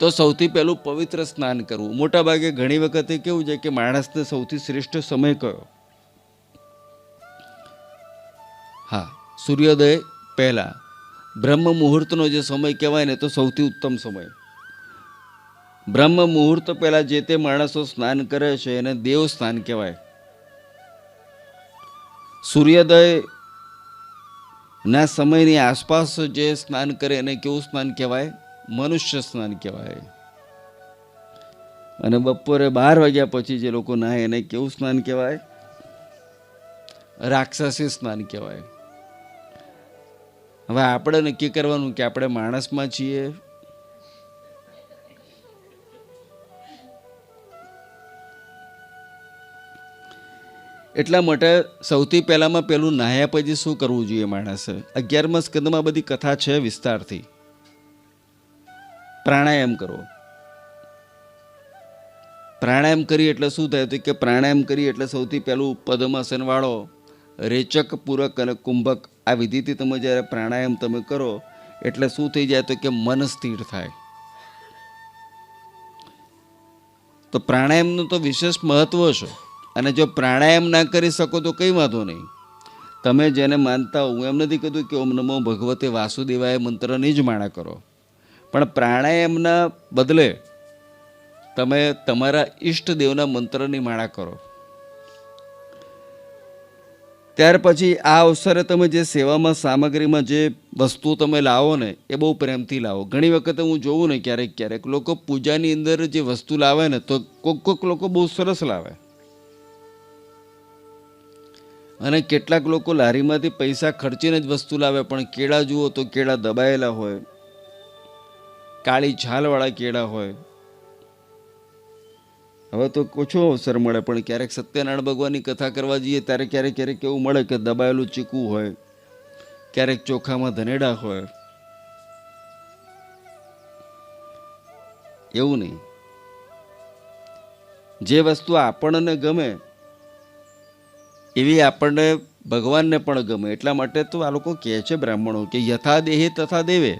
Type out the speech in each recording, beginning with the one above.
તો સૌથી પહેલું પવિત્ર સ્નાન કરવું. મોટાભાગે ઘણી વખતે કેવું છે કે માણસને સૌથી શ્રેષ્ઠ સમય કયો? હા, સૂર્યોદય પહેલા. બ્રહ્મ મુહૂર્તનો જે સમય કહેવાય ને, તો સૌથી ઉત્તમ સમય. બ્રહ્મ મુહૂર્ત પહેલા જે તે માણસો સ્નાન કરે છે, એને દેવ સ્નાન કહેવાય. સૂર્યોદય ના સમયની આસપાસ જે સ્નાન કરે, એને કેવું સ્નાન કહેવાય? મનુષ્ય સ્નાન કહેવાય. અને બપોરે બાર વાગ્યા પછી જે લોકો નાહે એને કેવું સ્નાન કહેવાય? રાક્ષસી સ્નાન કહેવાય. હવે આપણે નક્કી કરવાનું કે આપણે માણસમાં છીએ? એટલા માટે સૌથી પહેલામાં પહેલું નાહ્યા પછી શું કરવું જોઈએ માણસે? અગિયારમાં સ્કંદમાં બધી કથા છે વિસ્તારથી. પ્રાણાયામ કરો પ્રાણાયામ કરી એટલે શું થાય? તો કે પ્રાણાયામ કરી એટલે સૌથી પહેલું પદ્માસન વાળો, રેચક, પૂરક અને કુંભક આ વિધિથી તમે જ્યારે પ્રાણાયામ તમે કરો, એટલે શું થઈ જાય તો કે મન સ્થિર થાય. તો પ્રાણાયામનું તો વિશેષ મહત્વ છે. અને જો પ્રાણાયામ ના કરી શકો તો કંઈ વાંધો નહીં. તમે જેને માનતા હો, હું એમ નથી કીધું કે ઓમ નમો ભગવતે વાસુદેવાય મંત્રની જ માળા કરો. પણ પ્રાણાયામના બદલે તમે તમારા ઈષ્ટદેવના મંત્રની માળા કરો. ત્યાર પછી આ અવસરે તમે જે સેવામાં સામગ્રીમાં જે વસ્તુ તમે લાવો ને, એ બહુ પ્રેમથી લાવો. ઘણી વખતે હું જોઉં ને ક્યારેક ક્યારેક, લોકો પૂજાની અંદર જે વસ્તુ લાવે ને, તો કોક કોક લોકો બહુ સરસ લાવે. અને કેટલાક લોકો લારીમાંથી પૈસા ખર્ચીને જ વસ્તુ લાવે, પણ કેળા જુઓ તો કેળા દબાયેલા હોય. કાળી છાલવાળા કેળા હોય. હવે તો ઓછો અવસર મળે, પણ ક્યારેક સત્યનારાયણ ભગવાનની કથા કરવા જઈએ ત્યારે ક્યારેક ક્યારેક એવું મળે કે દબાયેલું ચીકુ હોય, ક્યારેક ચોખામાં ધનેડા હોય. એવું નહીં. જે વસ્તુ આપણને ગમે, એવી આપણને ભગવાનને પણ ગમે. એટલા માટે તો આ લોકો કહે છે બ્રાહ્મણો કે યથા દેહે તથા દેવે.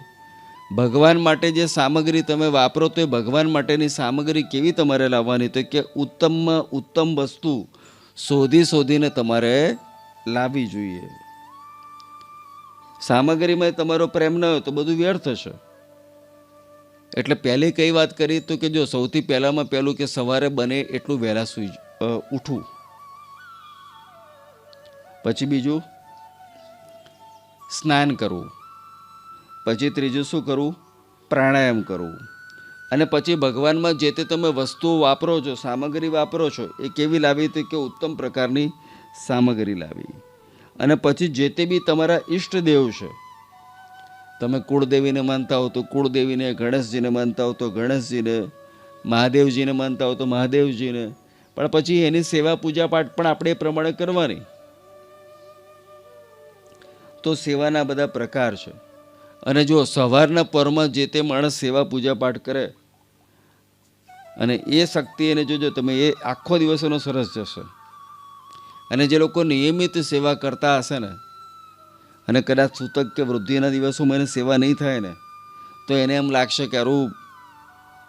ભગવાન માટે જે સામગ્રી તમે વાપરો તો એ ભગવાન માટેની સામગ્રી કેવી તમારે લાવવાની? તો કે ઉત્તમમાં ઉત્તમ વસ્તુ શોધી શોધીને તમારે લાવવી જોઈએ. સામગ્રીમાં તમારો પ્રેમ ન હોય તો બધું વ્યર્થ થશે એટલે પહેલી કઈ વાત કરી તો કે જો સૌથી પહેલામાં પહેલું કે સવારે બને એટલું વહેલા સુઈ ઉઠવું. પછી બીજું, સ્નાન કરવું. પછી ત્રીજું શું કરવું પ્રાણાયામ કરવું અને પછી ભગવાનમાં જે તે તમે વસ્તુઓ વાપરો છો, સામગ્રી વાપરો છો, એ કેવી લાવી તો કે ઉત્તમ પ્રકારની સામગ્રી લાવી. અને પછી જે તે બી તમારા ઈષ્ટદેવ છે, તમે કુળદેવીને માનતા હો તો કુળદેવીને, ગણેશજીને માનતા હો તો ગણેશજીને, મહાદેવજીને માનતા હો તો મહાદેવજીને, પણ પછી એની સેવા પૂજા પાઠ પણ આપણે એ પ્રમાણે કરવાની. તો સેવાના બધા પ્રકાર છે. અને જો સવારના પરમાં જે તે માણસ સેવા પૂજા પાઠ કરે, અને એ શક્તિ એને જોજો તમે એ આખો દિવસ એનો સરસ જશે. અને જે લોકો નિયમિત સેવા કરતા હશે ને, અને કદાચ સૂતક કે વૃદ્ધિના દિવસોમાં એને સેવા નહીં થાય ને, તો એને એમ લાગશે કે અરું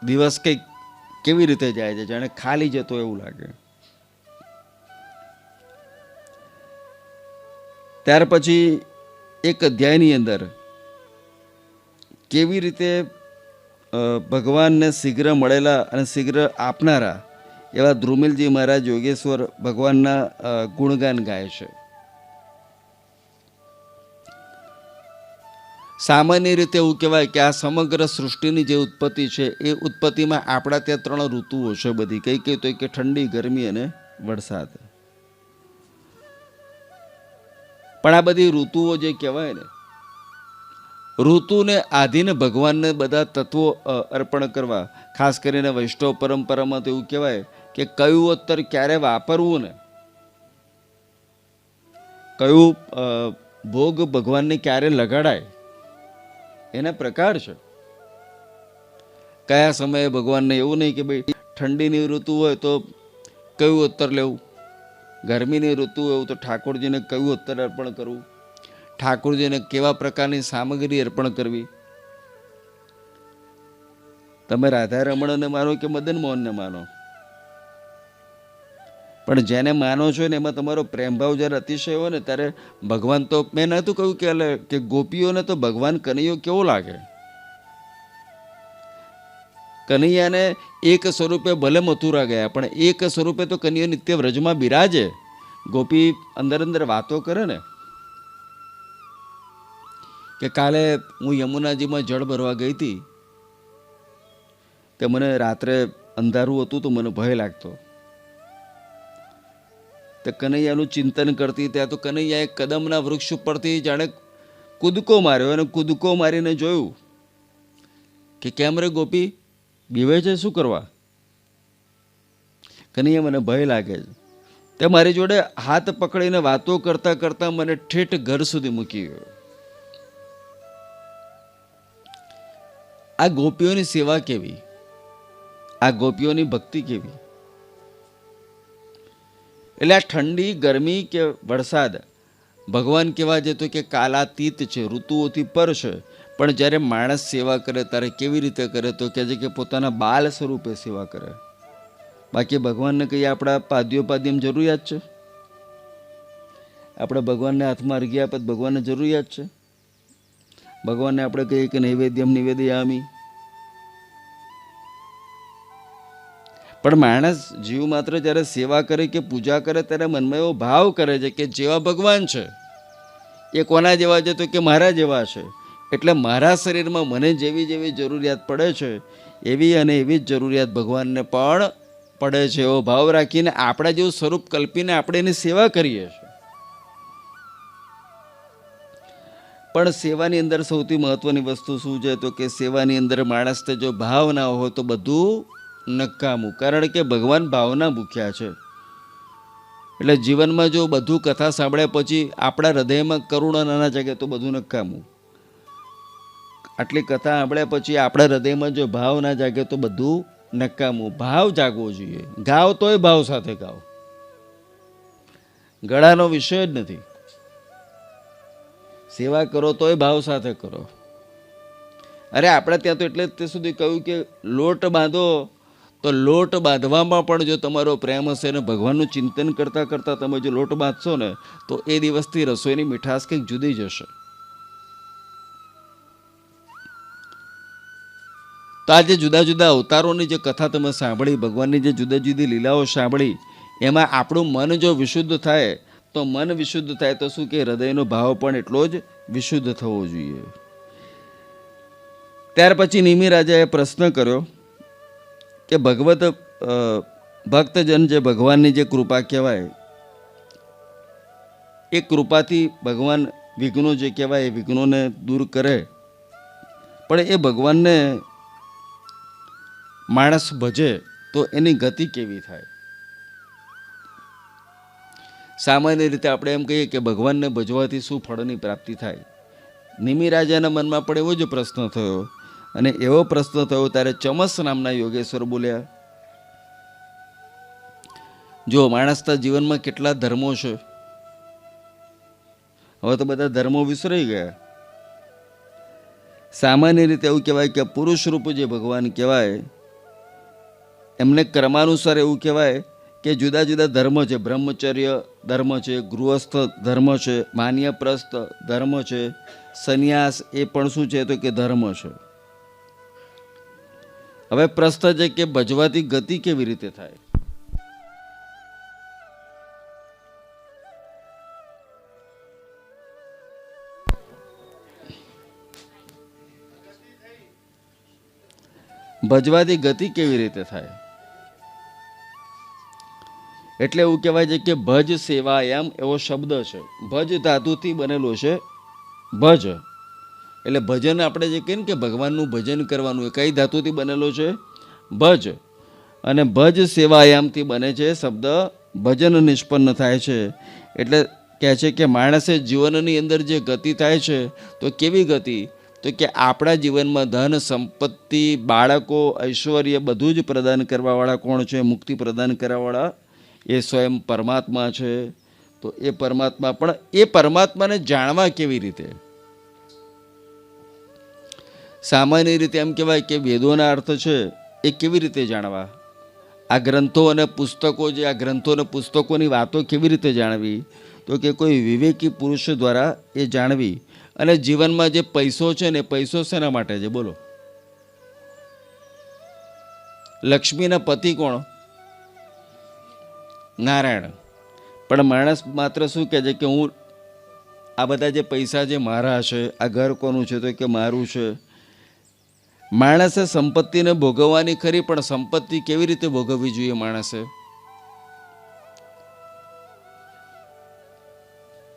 દિવસ કંઈક કેવી રીતે જાય છે? જાણે ખાલી જતો એવું લાગે. ત્યાર પછી એક અધ્યાયની અંદર કેવી રીતે ભગવાનને શીઘ્ર મળેલા અને શીઘ્ર આપનારા એવા ધ્રુમિલજી મહારાજ યોગેશ્વર ભગવાનના ગુણગાન ગાય છે. સામાન્ય રીતે એવું કહેવાય કે આ સમગ્ર સૃષ્ટિની જે ઉત્પત્તિ છે, એ ઉત્પત્તિમાં આપણા ત્યાં ત્રણ ઋતુઓ છે બધી. કઈ કઈ તો કે ઠંડી, ગરમી અને વરસાદ. પણ આ બધી ઋતુઓ જે કહેવાય ને ઋતુને આધીન ભગવાનને બધા તત્વો અર્પણ કરવા. ખાસ કરીને વૈષ્ણવ પરંપરામાં તો એવું કહેવાય કે કયું અત્તર ક્યારે વાપરવું ને? કયું ભોગ ભગવાનને ક્યારે લગાડાય? એના પ્રકાર છે. કયા સમયે ભગવાનને એવું નહીં કે ભાઈ ઠંડીની ઋતુ હોય તો કયું અત્તર લેવું? ગરમીની ઋતુ હોય તો ઠાકોરજીને કયું અત્તર અર્પણ કરવું? ઠાકોરજીને કેવા પ્રકારની સામગ્રી અર્પણ કરવી? તમે રાધા રમણને માનો કે મદન મોહનને માનો? પણ જેને માનો છો ને એમાં તમારો પ્રેમભાવ જ્યારે અતિશય હોય ને ત્યારે ભગવાન તો, મેં નહોતું કહ્યું કે એટલે કે ગોપીઓને તો ભગવાન કનૈયો કેવો લાગે? કનૈયાને એક સ્વરૂપે ભલે મથુરા ગયા, પણ એક સ્વરૂપે તો કનૈયો નિત્ય વ્રજમાં બિરાજે. ગોપી અંદર અંદર વાતો કરે ને. કે કાલે હું યમુનાજીમાં જળ ભરવા ગઈ હતી, તે મને રાત્રે અંધારું હતું તો મને ભય લાગતો. તે કનૈયાનું ચિંતન કરતી ત્યાં તો કનૈયાએ કદમના વૃક્ષ ઉપરથી જાણે કૂદકો માર્યો અને કૂદકો મારીને જોયું કે કેમ રે ગોપી, બીવે છે, શું કરવા? કનૈયા મને ભય લાગે છે. તે મારી જોડે હાથ પકડીને વાતો કરતા કરતા મને ઠેઠ ઘર સુધી મૂકી ગયો. આ ગોપીઓની સેવા કેવી? આ ગોપીઓની ભક્તિ કેવી? એટલે આ ઠંડી, ગરમી કે વરસાદ, ભગવાન કહેવા જતો કે કાલાતીત છે, ઋતુઓથી પર છે. પણ જ્યારે માણસ સેવા કરે, ત્યારે કેવી રીતે કરે તો કહે છે કે પોતાના બાલ સ્વરૂપે સેવા કરે. બાકી ભગવાનને કહીએ આપણા પાદ્યોપાદ્યમ જરૂરિયાત છે? આપણે ભગવાનને હાથમાં અર્ઘ્ય આપત ભગવાનને જરૂરિયાત છે? ભગવાનને આપણે કહીએ કે નૈવેદ્યમ નિવેદયામી. પણ માણસ જીવ માત્ર જ્યારે સેવા કરે કે પૂજા કરે ત્યારે મનમાં એવો ભાવ કરે છે કે જેવા ભગવાન છે, એ કોના જેવા છે તો કે મારા જેવા છે. એટલે મારા શરીરમાં મને જેવી જેવી જરૂરિયાત પડે છે, એવી અને એવી જ જરૂરિયાત ભગવાનને પણ પડે છે એવો ભાવ રાખીને આપણા જેવું સ્વરૂપ કલ્પીને આપણે એની સેવા કરીએ છીએ. પણ સેવાની અંદર સૌથી મહત્ત્વની વસ્તુ શું છે? તો કે સેવાની અંદર માણસને જો ભાવ ના હોય તો બધું નકામું. કારણ કે ભગવાન ભાવના ભૂખ્યા છે. એટલે જીવનમાં જો બધું કથા સાંભળ્યા પછી આપણા હૃદયમાં કરુણા નાના જાગે તો બધું નકામું. આટલી કથા સાંભળ્યા પછી આપણા હૃદયમાં જો ભાવ ના જાગે તો બધું નકામું. ભાવ જાગવો જોઈએ. ગાવ તોય ભાવ સાથે ગાવ. ગળાનો વિષય જ નથી. સેવા કરો તોય ભાવ સાથે કરો. અરે, આપણે ત્યાં તો એટલે જ તે સુધી કહ્યું કે લોટ બાંધો, તો લોટ બાંધવામાં પણ જો તમારો પ્રેમ હશે ને ભગવાનનું ચિંતન કરતાં કરતાં તમે જો લોટ બાંધશો ને, તો એ દિવસથી રસોઈની મીઠાશ કંઈક જુદી જશે તો આ જે જુદા જુદા અવતારોની જે કથા તમે સાંભળી, ભગવાનની જે જુદા જુદી લીલાઓ સાંભળી, એમાં આપણું મન જો વિશુદ્ધ થાય તો મન વિશુદ્ધ થાય તો શું કે હૃદયનો ભાવ પણ એટલો જ વિશુદ્ધ થવો જોઈએ. ત્યાર પછી નિમિ રાજાએ પ્રશ્ન કર્યો કે ભગવત ભક્તજન જે ભગવાનની જે કૃપા કહેવાય, એ કૃપાથી ભગવાન વિઘ્નો જે કહેવાય એ વિઘ્નોને દૂર કરે. પણ એ ભગવાનને માણસ ભજે તો એની ગતિ કેવી થાય? સામાન્ય રીતે આપણે એમ કહીએ કે ભગવાનને ભજવાથી શું ફળની પ્રાપ્તિ થાય? નિમિ રાજાના મનમાં પણ એવો જ પ્રશ્ન થયો અને એવો પ્રશ્ન થયો ત્યારે ચમસ નામના યોગેશ્વર બોલ્યા, જો માણસના જીવનમાં કેટલા ધર્મો છે? હવે તો બધા ધર્મો વિસરાઈ ગયા. સામાન્ય રીતે એવું કહેવાય કે પુરુષ રૂપ જે ભગવાન કહેવાય, એમને ક્રમાનુસાર એવું કહેવાય કે જુદા જુદા ધર્મ છે. બ્રહ્મચર્ય ધર્મ છે, ગૃહસ્થ ધર્મ છે, માન્યપ્રસ્થ ધર્મ છે. સંન્યાસ એ પણ શું છે? તો કે ધર્મ છે. હવે પ્રસ્થ છે કે ભજવાથી ગતિ કેવી રીતે થાય? ભજવાથી ગતિ કેવી રીતે થાય? એટલે એવું કહેવાય છે કે ભજ સેવા એમ એવો શબ્દ છે. ભજ ધાતુથી બનેલો છે. ભજ. એટલે ભજન આપણે જે કહીએ ને કે ભગવાનનું ભજન કરવાનું એ કઈ ધાતુથી બનેલો છે? ભજ. અને ભજ સેવાયામથી બને છે શબ્દ ભજન નિષ્પન્ન થાય છે. એટલે કહે છે કે માણસે જીવનની અંદર જે ગતિ થાય છે, તો કેવી ગતિ? તો કે આપણા જીવનમાં ધન, સંપત્તિ, બાળકો, ઐશ્વર્ય બધું જ પ્રદાન કરવાવાળા કોણ છે? મુક્તિ પ્રદાન કરવાવાળા એ સ્વયં પરમાત્મા છે, તો એ પરમાત્મા પણ એ પરમાત્માને જાણવા કેવી રીતે? સામાન્ય રીતે એમ કહેવાય કે વેદોના અર્થ છે, એ કેવી રીતે જાણવા? આ ગ્રંથો અને પુસ્તકો જે, આ ગ્રંથો અને પુસ્તકોની વાતો કેવી રીતે જાણવી? તો કે કોઈ વિવેકી પુરુષ દ્વારા એ જાણવી. અને જીવનમાં જે પૈસો છે ને પૈસો શેના માટે છે? બોલો. લક્ષ્મીના પતિ કોણ? નારાયણ. પણ માણસ માત્ર શું કહે છે કે હું આ બધા જે પૈસા જે મારા છે, આ ઘર કોનું છે, તો કે મારું છે. માણસે સંપત્તિને ભોગવવાની ખરી, પણ સંપત્તિ કેવી રીતે ભોગવવી જોઈએ માણસે?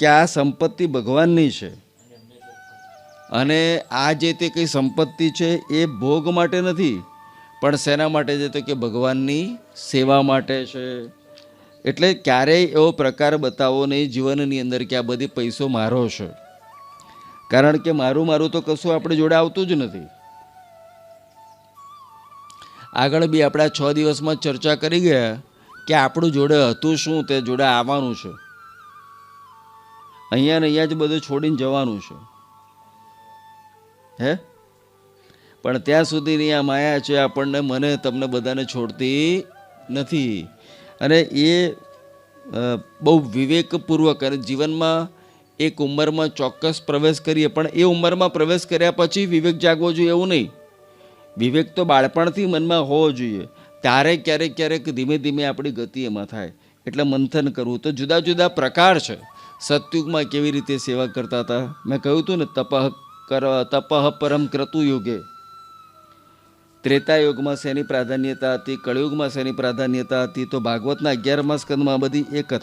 કે આ સંપત્તિ ભગવાનની છે. અને આ જે તે કંઈ સંપત્તિ છે, એ ભોગ માટે નથી, પણ શેના માટે છે તો કે ભગવાનની સેવા માટે છે. એટલે ક્યારેય એવો પ્રકાર બતાવો નહીં જીવનની અંદર કે આ બધી પૈસો મારો છે. કારણ કે મારું મારું તો કશું આપણે જોડે આવતું જ નથી. આગળ બી આપણા છ દિવસમાં ચર્ચા કરી ગયા કે આપણું જોડે હતું શું, તે જોડે આવવાનું છે. અહીંયા ને અહીંયા જ બધું છોડીને જવાનું છે. હે? પણ ત્યાં સુધીની આ માયા છે આપણને, મને તમને બધાને છોડતી નથી. અને એ બહુ વિવેકપૂર્વક અને જીવનમાં એક ઉંમરમાં ચોક્કસ પ્રવેશ કરીએ, પણ એ ઉંમરમાં પ્રવેશ કર્યા પછી વિવેક જાગવો જોઈએ એવું નહીં. વિવેક તો બાળપણથી મનમાં હોવો જોઈએ. ત્યારે ક્યારેક ક્યારેક ધીમે ધીમે આપણી ગતિ એમાં થાય. એટલે મંથન કરવું તો જુદા જુદા પ્રકાર છે. સતયુગમાં કેવી રીતે સેવા કરતા હતા? મેં કહ્યું હતું ને તપહ કર તપહ પરમ ક્રતુ યુગે ત્રેતા યુગમાં શેની પ્રાધાન્યતા હતી, કળિયુગમાં શેની પ્રાધાન્યતા હતી, તો ભાગવતના અગિયારમાં સ્કંદમાં બધી એ કથા